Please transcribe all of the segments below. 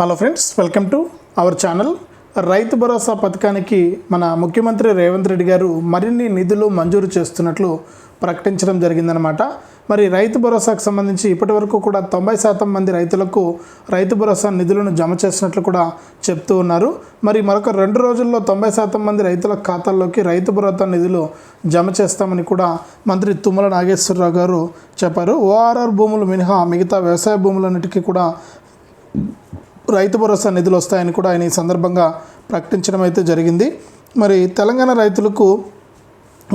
Hello friends welcome to our channel Rythu Bharosa పథకానికి మన ముఖ్యమంత్రి రేవంత్ రెడ్డి గారు మరిన్ని నిధులు మంజూరు చేస్తున్నట్లు ప్రకటించడం జరిగిందనమాట మరి రైతు భరోసాకు సంబంధించి ఇప్పటి వరకు కూడా తొంభై శాతం మంది రైతులకు రైతు భరోసా నిధులను జమ చేసినట్లు కూడా చెప్తూ ఉన్నారు. మరి మరొక రెండు రోజుల్లో తొంభై శాతం మంది రైతుల ఖాతాల్లోకి రైతు భరోసా నిధులు జమ చేస్తామని కూడా మంత్రి తుమ్మల నాగేశ్వరరావు గారు చెప్పారు. ఓఆర్ఆర్ భూములు మినహా మిగతా వ్యవసాయ భూములన్నిటికీ కూడా రైతు భరోసా నిధులు వస్తాయని కూడా ఆయన ఈ సందర్భంగా ప్రకటించడం అయితే జరిగింది. మరి తెలంగాణ రైతులకు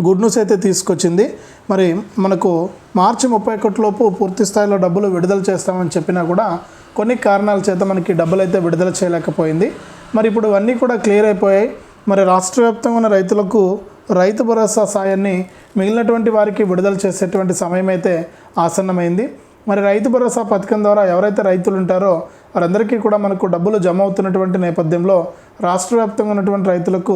గుడ్ న్యూస్ అయితే తీసుకొచ్చింది. మరి మనకు మార్చి ముప్పై ఒకటిలోపు పూర్తి స్థాయిలో డబ్బులు విడుదల చేస్తామని చెప్పినా కూడా కొన్ని కారణాల చేత మనకి డబ్బులు అయితే విడుదల చేయలేకపోయింది. మరి ఇప్పుడు అన్నీ కూడా క్లియర్ అయిపోయాయి. మరి రాష్ట్ర వ్యాప్తంగా ఉన్న రైతులకు రైతు భరోసా సాయాన్ని మిగిలినటువంటి వారికి విడుదల చేసేటువంటి సమయం అయితే ఆసన్నమైంది. మరి రైతు భరోసా పథకం ద్వారా ఎవరైతే రైతులు ఉంటారో వారందరికీ కూడా మనకు డబ్బులు జమ అవుతున్నటువంటి నేపథ్యంలో రాష్ట్ర వ్యాప్తంగా ఉన్నటువంటి రైతులకు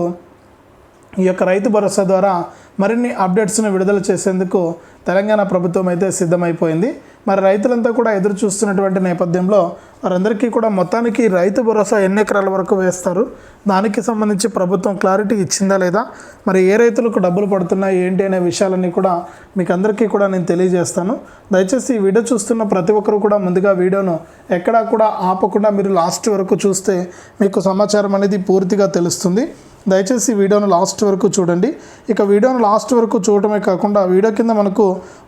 ఈ యొక్క రైతు భరోసా ద్వారా మరిన్ని అప్డేట్స్ను విడుదల చేసేందుకు తెలంగాణ ప్రభుత్వం అయితే సిద్ధమైపోయింది. మరి రైతులంతా కూడా ఎదురు చూస్తున్నటువంటి నేపథ్యంలో వారందరికీ కూడా మొత్తానికి రైతు భరోసా ఎన్ని ఎకరాల వరకు వేస్తారు? దానికి సంబంధించి ప్రభుత్వం క్లారిటీ ఇచ్చిందా లేదా? మరి ఏ రైతులకు డబ్బులు పడుతున్నాయి? ఏంటి అనే విషయాలన్నీ కూడా మీకు అందరికీ కూడా నేను తెలియజేస్తాను. దయచేసి ఈ వీడియో చూస్తున్న ప్రతి ఒక్కరు కూడా ముందుగా వీడియోను ఎక్కడా కూడా ఆపకుండా మీరు లాస్ట్ వరకు చూస్తే మీకు సమాచారం అనేది పూర్తిగా తెలుస్తుంది. దయచేసి వీడియోను లాస్ట్ వరకు చూడండి. ఇక వీడియోను లాస్ట్ వరకు చూడటమే కాకుండా వీడియో కింద మనకు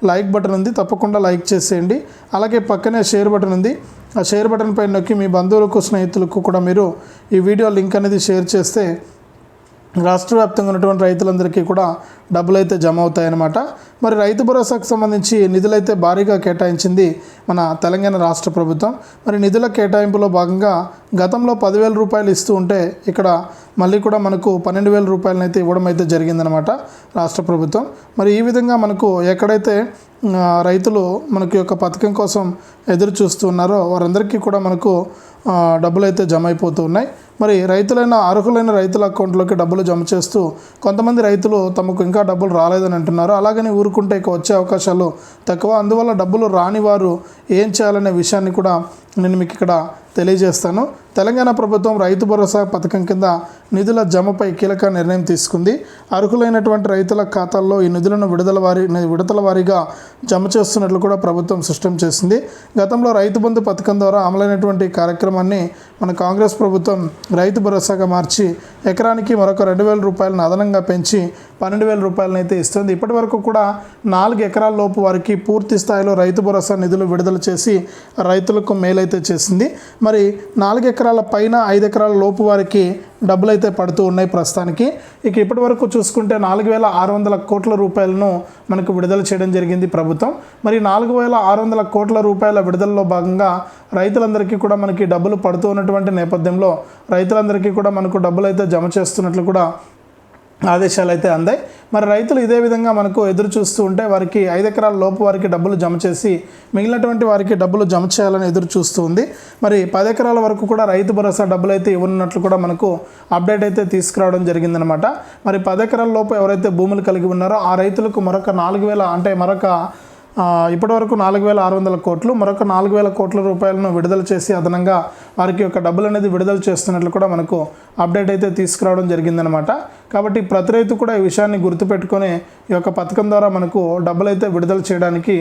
లైక్ బటన్ ఉంది. తప్పకుండా లైక్ చేసేయండి. అలాగే పక్కనే షేర్ బటన్ ఉంది. ఆ షేర్ బటన్ పైన నొక్కి మీ బంధువులకు స్నేహితులకు కూడా మీరు ఈ వీడియో లింక్ అనేది షేర్ చేస్తే రాష్ట్ర వ్యాప్తంగా ఉన్నటువంటి రైతులందరికీ కూడా డబ్బులు అయితే జమ అవుతాయన్నమాట మరి రైతు భరోసాకు సంబంధించి నిధులైతే భారీగా కేటాయించింది మన తెలంగాణ రాష్ట్ర ప్రభుత్వం. మరి నిధుల కేటాయింపులో భాగంగా గతంలో పదివేల రూపాయలు ఇస్తూ ఉంటే ఇక్కడ మళ్ళీ కూడా మనకు పన్నెండు వేల రూపాయలను అయితే ఇవ్వడం అయితే జరిగిందనమాట రాష్ట్ర ప్రభుత్వం. మరి ఈ విధంగా మనకు ఎక్కడైతే రైతులు మనకి యొక్క పథకం కోసం ఎదురు చూస్తున్నారో వారందరికీ కూడా మనకు డబ్బులు అయితే జమ అయిపోతూ ఉన్నాయి. మరి రైతులైన అర్హులైన రైతుల అకౌంట్లోకి డబ్బులు జమ చేస్తూ కొంతమంది రైతులు తమకు ఇంకా డబ్బులు రాలేదని అంటున్నారు. అలాగని ఊరుకుంటే ఇక వచ్చే అవకాశాలు తక్కువ. అందువల్ల డబ్బులు రాని వారు ఏం చేయాలనే విషయాన్ని కూడా నేను మీకు ఇక్కడ తెలియజేస్తాను. తెలంగాణ ప్రభుత్వం రైతు భరోసా పథకం కింద నిధుల జమపై కీలక నిర్ణయం తీసుకుంది. అర్హులైనటువంటి రైతుల ఖాతాల్లో ఈ నిధులను విడుదల వారి విడతల వారీగా జమ చేస్తున్నట్లు కూడా ప్రభుత్వం స్పష్టం చేసింది. గతంలో రైతు బంధు పథకం ద్వారా అమలైనటువంటి కార్యక్రమాన్ని మన కాంగ్రెస్ ప్రభుత్వం రైతు భరోసాగా మార్చి ఎకరానికి మరొక రెండు వేల రూపాయలను అదనంగా పెంచి పన్నెండు వేల రూపాయలను అయితే ఇస్తుంది. ఇప్పటి వరకు కూడా నాలుగు ఎకరాల లోపు వారికి పూర్తి స్థాయిలో రైతు భరోసా నిధులు విడుదల చేసి రైతులకు మేలైతే చేసింది. మరి నాలుగు ఎకరాల పైన ఐదు ఎకరాల లోపు వారికి డబ్బులు అయితే పడుతూ ఉన్నాయి ప్రస్తుతానికి. ఇక ఇప్పటి వరకు చూసుకుంటే నాలుగు వేల ఆరు వందల కోట్ల రూపాయలను మనకు విడుదల చేయడం జరిగింది ప్రభుత్వం. మరి నాలుగు వేల ఆరు వందల కోట్ల రూపాయల విడుదలలో భాగంగా రైతులందరికీ కూడా మనకి డబ్బులు పడుతూ ఉన్నటువంటి నేపథ్యంలో రైతులందరికీ కూడా మనకు డబ్బులు అయితే జమ చేస్తున్నట్లు కూడా ఆదేశాలు అయితే అందాయి. మరి రైతులు ఇదే విధంగా మనకు ఎదురు చూస్తూ ఉంటే వారికి ఐదు ఎకరాల లోపు వారికి డబ్బులు జమ చేసి మిగిలినటువంటి వారికి డబ్బులు జమ చేయాలని ఎదురు చూస్తూ ఉంది. మరి పది ఎకరాల వరకు కూడా రైతు భరోసా డబ్బులు అయితే ఇవ్వనున్నట్లు కూడా మనకు అప్డేట్ అయితే తీసుకురావడం జరిగిందనమాట మరి పది ఎకరాల లోపు ఎవరైతే భూములు కలిగి ఉన్నారో ఆ రైతులకు మరొక నాలుగు వేల అంటే మరొక ఇప్పటివరకు నాలుగు వేల ఆరు వందల కోట్లు మరొక నాలుగు వేల కోట్ల రూపాయలను విడుదల చేసి అదనంగా వారికి యొక్క డబ్బులు అనేది విడుదల చేస్తున్నట్లు కూడా మనకు అప్డేట్ అయితే తీసుకురావడం జరిగిందనమాట కాబట్టి ప్రతి రైతు కూడా ఈ విషయాన్ని గుర్తుపెట్టుకొని ఈ యొక్క పథకం ద్వారా మనకు డబ్బులు అయితే విడుదల చేయడానికి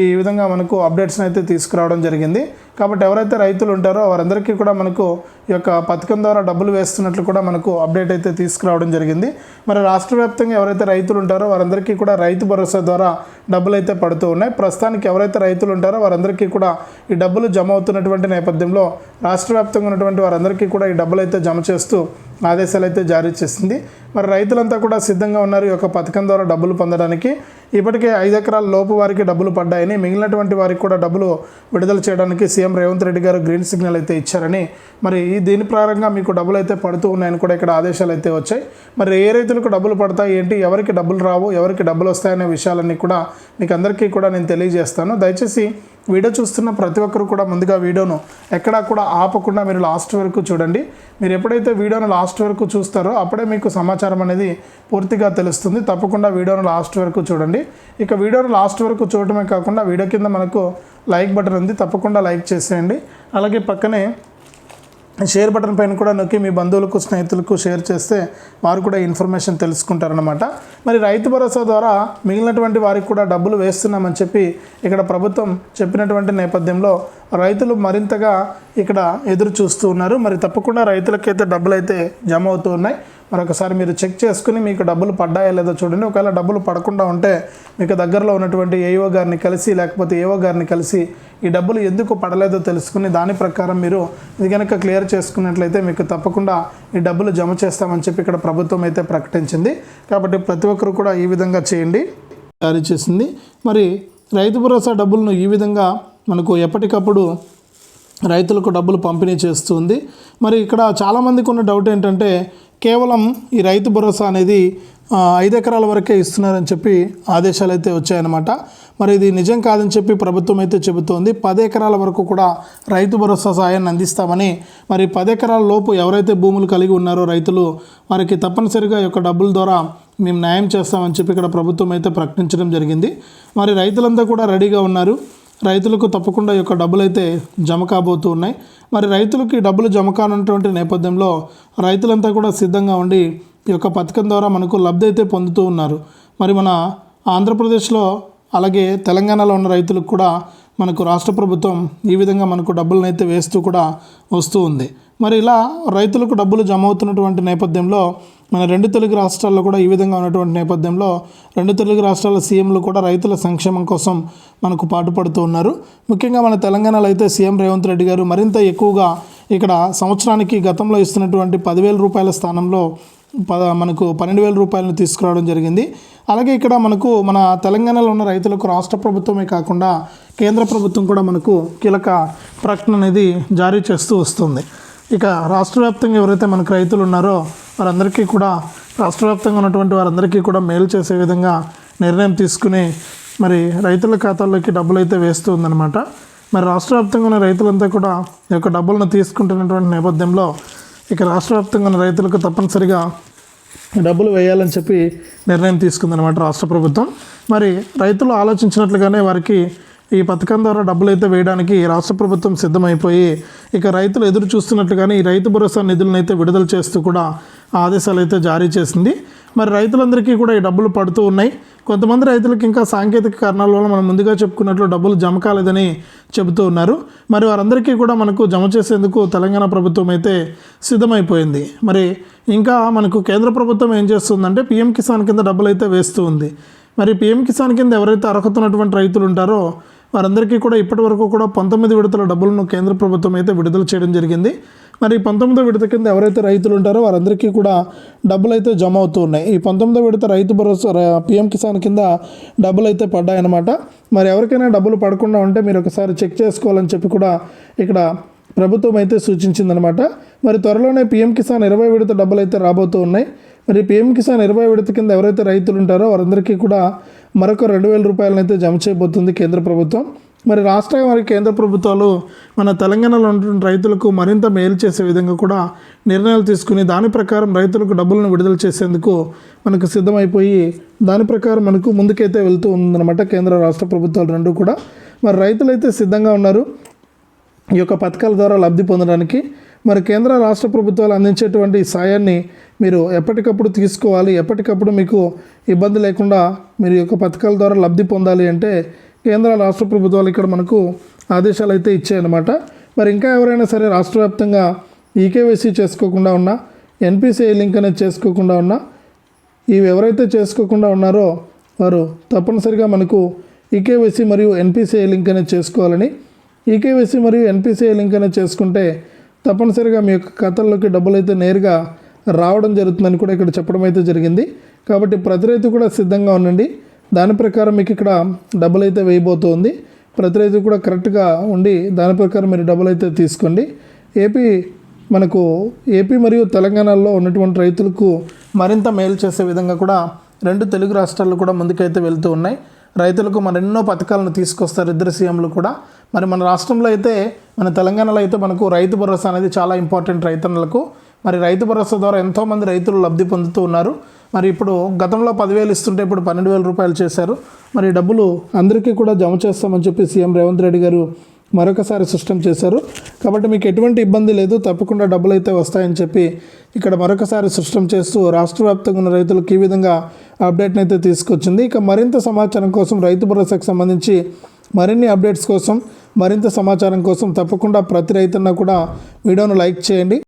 ఈ విధంగా మనకు అప్డేట్స్ని అయితే తీసుకురావడం జరిగింది. కాబట్టి ఎవరైతే రైతులు ఉంటారో వారందరికీ కూడా మనకు ఈ యొక్క పథకం ద్వారా డబ్బులు వేస్తున్నట్లు కూడా మనకు అప్డేట్ అయితే తీసుకురావడం జరిగింది. మరి రాష్ట్ర వ్యాప్తంగా ఎవరైతే రైతులు ఉంటారో వారందరికీ కూడా రైతు భరోసా ద్వారా డబ్బులు అయితే పడుతూ ఉన్నాయి. ప్రస్తుతానికి ఎవరైతే రైతులు ఉంటారో వారందరికీ కూడా ఈ డబ్బులు జమ అవుతున్నటువంటి నేపథ్యంలో రాష్ట్ర వ్యాప్తంగా ఉన్నటువంటి వారందరికీ కూడా ఈ డబ్బులు అయితే జమ చేస్తూ ఆదేశాలు అయితే జారీ చేసింది. మరి రైతులంతా కూడా సిద్ధంగా ఉన్నారు. ఈ యొక్క పథకం ద్వారా డబ్బులు పొందడానికి. ఇప్పటికే ఐదు ఎకరాల లోపు వారికి డబ్బులు పడ్డాయని మిగిలినటువంటి వారికి కూడా డబ్బులు విడుదల చేయడానికి సీఎం రేవంత్ రెడ్డి గారు గ్రీన్ సిగ్నల్ అయితే ఇచ్చారని. మరి ఈ దీని ప్రారంభంగా మీకు డబ్బులు అయితే పడుతూ ఉన్నాయని కూడా ఇక్కడ ఆదేశాలు అయితే వచ్చాయి. మరి ఏ రైతులకు డబ్బులు పడతాయి? ఏంటి? ఎవరికి డబ్బులు రావు? ఎవరికి డబ్బులు వస్తాయనే విషయాలన్నీ కూడా మీకు అందరికీ కూడా నేను తెలియజేస్తాను. దయచేసి వీడియో చూస్తున్న ప్రతి ఒక్కరు కూడా ముందుగా వీడియోను ఎక్కడా కూడా ఆపకుండా మీరు లాస్ట్ వరకు చూడండి. మీరు ఎప్పుడైతే వీడియోను లాస్ట్ వరకు చూస్తారో అప్పుడే మీకు సమాచారం అనేది పూర్తిగా తెలుస్తుంది. తప్పకుండా వీడియోను లాస్ట్ వరకు చూడండి. ఇక వీడియోను లాస్ట్ వరకు చూడటమే కాకుండా వీడియో కింద మనకు లైక్ బటన్ ఉంది. తప్పకుండా లైక్ చేసేయండి. అలాగే పక్కనే షేర్ బటన్ పైన కూడా నొక్కి మీ బంధువులకు స్నేహితులకు షేర్ చేస్తే వారు కూడా ఇన్ఫర్మేషన్ తెలుసుకుంటారనమాట మరి రైతు భరోసా ద్వారా మిగిలినటువంటి వారికి కూడా డబ్బులు వేస్తున్నామని చెప్పి ఇక్కడ ప్రభుత్వం చెప్పినటువంటి నేపథ్యంలో రైతులు మరింతగా ఇక్కడ ఎదురు చూస్తూ ఉన్నారు. మరి తప్పకుండా రైతులకైతే డబ్బులు అయితే జమ అవుతూ ఉన్నాయి. మరొకసారి మీరు చెక్ చేసుకుని మీకు డబ్బులు పడ్డాయా లేదో చూడండి. ఒకవేళ డబ్బులు పడకుండా ఉంటే మీకు దగ్గరలో ఉన్నటువంటి ఏఓ గారిని కలిసి లేకపోతే ఏఓ గారిని కలిసి ఈ డబ్బులు ఎందుకు పడలేదో తెలుసుకుని దాని ప్రకారం మీరు ఇది కనుక క్లియర్ చేసుకున్నట్లయితే మీకు తప్పకుండా ఈ డబ్బులు జమ చేస్తామని చెప్పి ఇక్కడ ప్రభుత్వం అయితే ప్రకటించింది. కాబట్టి ప్రతి ఒక్కరు కూడా ఈ విధంగా చేయండి. జారీ చేసింది. మరి రైతు భరోసా డబ్బులను ఈ విధంగా మనకు ఎప్పటికప్పుడు రైతులకు డబ్బులు పంపిణీ చేస్తుంది మరి ఇక్కడ చాలామందికి ఉన్న డౌట్ ఏంటంటే కేవలం ఈ రైతు భరోసా అనేది ఐదు ఎకరాల వరకే ఇస్తున్నారని చెప్పి ఆదేశాలు అయితే వచ్చాయన్నమాట. మరి ఇది నిజం కాదని చెప్పి ప్రభుత్వం అయితే చెబుతోంది. పది ఎకరాల వరకు కూడా రైతు భరోసా సాయాన్ని అందిస్తామని మరి పది ఎకరాల లోపు ఎవరైతే భూములు కలిగి ఉన్నారో రైతులు వారికి తప్పనిసరిగా యొక్క డబ్బుల ద్వారా మేము న్యాయం చేస్తామని చెప్పి ఇక్కడ ప్రభుత్వం అయితే ప్రకటించడం జరిగింది. మరి రైతులంతా కూడా రెడీగా ఉన్నారు. రైతులకు తప్పకుండా యొక్క డబ్బులు అయితే జమ కాబోతూ ఉన్నాయి. మరి రైతులకు డబ్బులు జమ కానున్నటువంటి నేపథ్యంలో రైతులంతా కూడా సిద్ధంగా ఉండి ఈ యొక్క పథకం ద్వారా మనకు లబ్ధి అయితే పొందుతూ ఉన్నారు. మరి మన ఆంధ్రప్రదేశ్లో అలాగే తెలంగాణలో ఉన్న రైతులకు కూడా మనకు రాష్ట్ర ప్రభుత్వం ఈ విధంగా మనకు డబ్బులను అయితే వేస్తూ కూడా వస్తూ ఉంది. మరి ఇలా రైతులకు డబ్బులు జమ అవుతున్నటువంటి నేపథ్యంలో మన రెండు తెలుగు రాష్ట్రాల్లో కూడా ఈ విధంగా ఉన్నటువంటి నేపథ్యంలో రెండు తెలుగు రాష్ట్రాల సీఎంలు కూడా రైతుల సంక్షేమం కోసం మనకు పాటుపడుతూ ఉన్నారు. ముఖ్యంగా మన తెలంగాణలో అయితే సీఎం రేవంత్ రెడ్డి గారు మరింత ఎక్కువగా ఇక్కడ సంవత్సరానికి గతంలో ఇస్తున్నటువంటి పదివేల రూపాయల స్థానంలో పద మనకు పన్నెండు వేల రూపాయలను తీసుకురావడం జరిగింది. అలాగే ఇక్కడ మనకు మన తెలంగాణలో ఉన్న రైతులకు రాష్ట్ర ప్రభుత్వమే కాకుండా కేంద్ర ప్రభుత్వం కూడా మనకు కీలక ప్రకటన అనేది జారీ చేస్తూ వస్తుంది. ఇక రాష్ట్ర వ్యాప్తంగా ఎవరైతే మనకు రైతులు ఉన్నారో వారందరికీ కూడా రాష్ట్ర వ్యాప్తంగా ఉన్నటువంటి వారందరికీ కూడా మేలు చేసే విధంగా నిర్ణయం తీసుకుని మరి రైతుల ఖాతాల్లోకి డబ్బులు అయితే వేస్తూ ఉందన్నమాట. మరి రాష్ట్ర వ్యాప్తంగా ఉన్న రైతులంతా కూడా ఈ యొక్క డబ్బులను తీసుకుంటున్నటువంటి నేపథ్యంలో ఇక రాష్ట్ర వ్యాప్తంగా ఉన్న రైతులకు తప్పనిసరిగా డబ్బులు వేయాలని చెప్పి నిర్ణయం తీసుకుందనమాట రాష్ట్ర ప్రభుత్వం. మరి రైతులు ఆలోచించినట్లుగానే వారికి ఈ పథకం ద్వారా డబ్బులు అయితే వేయడానికి రాష్ట్ర ప్రభుత్వం సిద్ధమైపోయి ఇక రైతులు ఎదురు చూస్తున్నట్లుగానే ఈ రైతు భరోసా నిధులను అయితే విడుదల చేస్తూ కూడా ఆదేశాలు అయితే జారీ చేసింది. మరి రైతులందరికీ కూడా ఈ డబ్బులు పడుతూ ఉన్నాయి. కొంతమంది రైతులకు ఇంకా సాంకేతిక కారణాల వల్ల మనం ముందుగా చెప్పుకున్నట్లు డబ్బులు జమ కాలేదని చెబుతూ ఉన్నారు. మరి వారందరికీ కూడా మనకు జమ చేసేందుకు తెలంగాణ ప్రభుత్వం అయితే సిద్ధమైపోయింది. మరి ఇంకా మనకు కేంద్ర ప్రభుత్వం ఏం చేస్తుందంటే పీఎం కిసాన్ కింద డబ్బులు అయితే వేస్తూ ఉంది. మరి పీఎం కిసాన్ కింద ఎవరైతే అర్హత ఉన్నటువంటి రైతులు ఉంటారో వారందరికీ కూడా ఇప్పటి వరకు కూడా పంతొమ్మిది విడతల డబ్బులను కేంద్ర ప్రభుత్వం అయితే విడుదల చేయడం జరిగింది. మరి పంతొమ్మిదో విడత కింద ఎవరైతే రైతులు ఉంటారో వారందరికీ కూడా డబ్బులు అయితే జమ అవుతూ ఉన్నాయి. ఈ పంతొమ్మిదో విడత రైతు భరోసా పిఎం కిసాన్ కింద డబ్బులు అయితే పడ్డాయన్నమాట. మరి ఎవరికైనా డబ్బులు పడకుండా ఉంటే మీరు ఒకసారి చెక్ చేసుకోవాలని చెప్పి కూడా ఇక్కడ ప్రభుత్వం అయితే సూచించిందనమాట మరి త్వరలోనే పీఎం కిసాన్ ఇరవై విడత డబ్బులు అయితే రాబోతూ ఉన్నాయి. మరి పీఎం కిసాన్ ఇరవై విడత కింద ఎవరైతే రైతులు ఉంటారో వారందరికీ కూడా మరొక రెండు వేల రూపాయలను అయితే జమ చేయబోతుంది కేంద్ర ప్రభుత్వం. మరి రాష్ట్ర మరియు కేంద్ర ప్రభుత్వాలు మన తెలంగాణలో ఉన్నటువంటి రైతులకు మరింత మేలు చేసే విధంగా కూడా నిర్ణయాలు తీసుకుని దాని ప్రకారం రైతులకు డబ్బులను విడుదల చేసేందుకు మనకు సిద్ధమైపోయి దాని ప్రకారం మనకు ముందుకైతే వెళ్తూ ఉందన్నమాట కేంద్ర రాష్ట్ర ప్రభుత్వాలు రెండు కూడా. మరి రైతులైతే సిద్ధంగా ఉన్నారు. ఈ యొక్క పథకాల ద్వారా లబ్ధి పొందడానికి. మరి కేంద్ర రాష్ట్ర ప్రభుత్వాలు అందించేటువంటి సాయాన్ని మీరు ఎప్పటికప్పుడు తీసుకోవాలి. ఎప్పటికప్పుడు మీకు ఇబ్బంది లేకుండా మీరు యొక్క పథకాల ద్వారా లబ్ధి పొందాలి అంటే కేంద్ర రాష్ట్ర ప్రభుత్వాలు ఇక్కడ మనకు ఆదేశాలు అయితే ఇచ్చాయన్నమాట. మరి ఇంకా ఎవరైనా సరే రాష్ట్ర వ్యాప్తంగా ఈకేవైసీ చేసుకోకుండా ఉన్నా ఎన్పిసిఐ లింక్ అనేది చేసుకోకుండా ఉన్నా ఇవి ఎవరైతే చేసుకోకుండా ఉన్నారో వారు తప్పనిసరిగా మనకు ఈకేవైసీ మరియు ఎన్పిసిఐ లింక్ అనేది చేసుకోవాలని ఈకేవైసీ మరియు ఎన్పిసిఐ లింక్ అనేది చేసుకుంటే తప్పనిసరిగా మీ యొక్క ఖాతాల్లోకి డబ్బులు అయితే నేరుగా రావడం జరుగుతుందని కూడా ఇక్కడ చెప్పడం అయితే జరిగింది. కాబట్టి ప్రతి రైతు కూడా సిద్ధంగా ఉండండి. దాని ప్రకారం మీకు ఇక్కడ డబ్బులు అయితే వేయబోతోంది. ప్రతి రైతు కూడా కరెక్ట్గా ఉండి దాని ప్రకారం మీరు డబ్బులు అయితే తీసుకోండి. ఏపీ మనకు ఏపీ మరియు తెలంగాణలో ఉన్నటువంటి రైతులకు మరింత మేలు చేసే విధంగా కూడా రెండు తెలుగు రాష్ట్రాలు కూడా ముందుకైతే వెళ్తూ ఉన్నాయి. రైతులకు మన ఎన్నో పథకాలను తీసుకొస్తారు ఇద్దరు సీఎంలు కూడా. మరి మన రాష్ట్రంలో అయితే మన తెలంగాణలో అయితే మనకు రైతు భరోసా అనేది చాలా ఇంపార్టెంట్ రైతన్నలకు. మరి రైతు భరోసా ద్వారా ఎంతోమంది రైతులు లబ్ధి పొందుతూ ఉన్నారు. మరి ఇప్పుడు గతంలో పదివేలు ఇస్తుంటే ఇప్పుడు పన్నెండు వేల రూపాయలు చేశారు. మరి డబ్బులు అందరికీ కూడా జమ చేస్తామని చెప్పి సీఎం రేవంత్ రెడ్డి గారు మరొకసారి స్పష్టం చేశారు. కాబట్టి మీకు ఎటువంటి ఇబ్బంది లేదు తప్పకుండా డబ్బులు అయితే వస్తాయని చెప్పి ఇక్కడ మరొకసారి స్పష్టం చేస్తూ రాష్ట్ర వ్యాప్తంగా ఉన్న రైతులకు ఈ విధంగా అప్డేట్ని అయితే తీసుకొచ్చింది. ఇక మరింత సమాచారం కోసం రైతు భరోసాకు సంబంధించి మరిన్ని అప్డేట్స్ కోసం మరింత సమాచారం కోసం తప్పకుండా ప్రతి రైతున్న కూడా వీడియోను లైక్ చేయండి.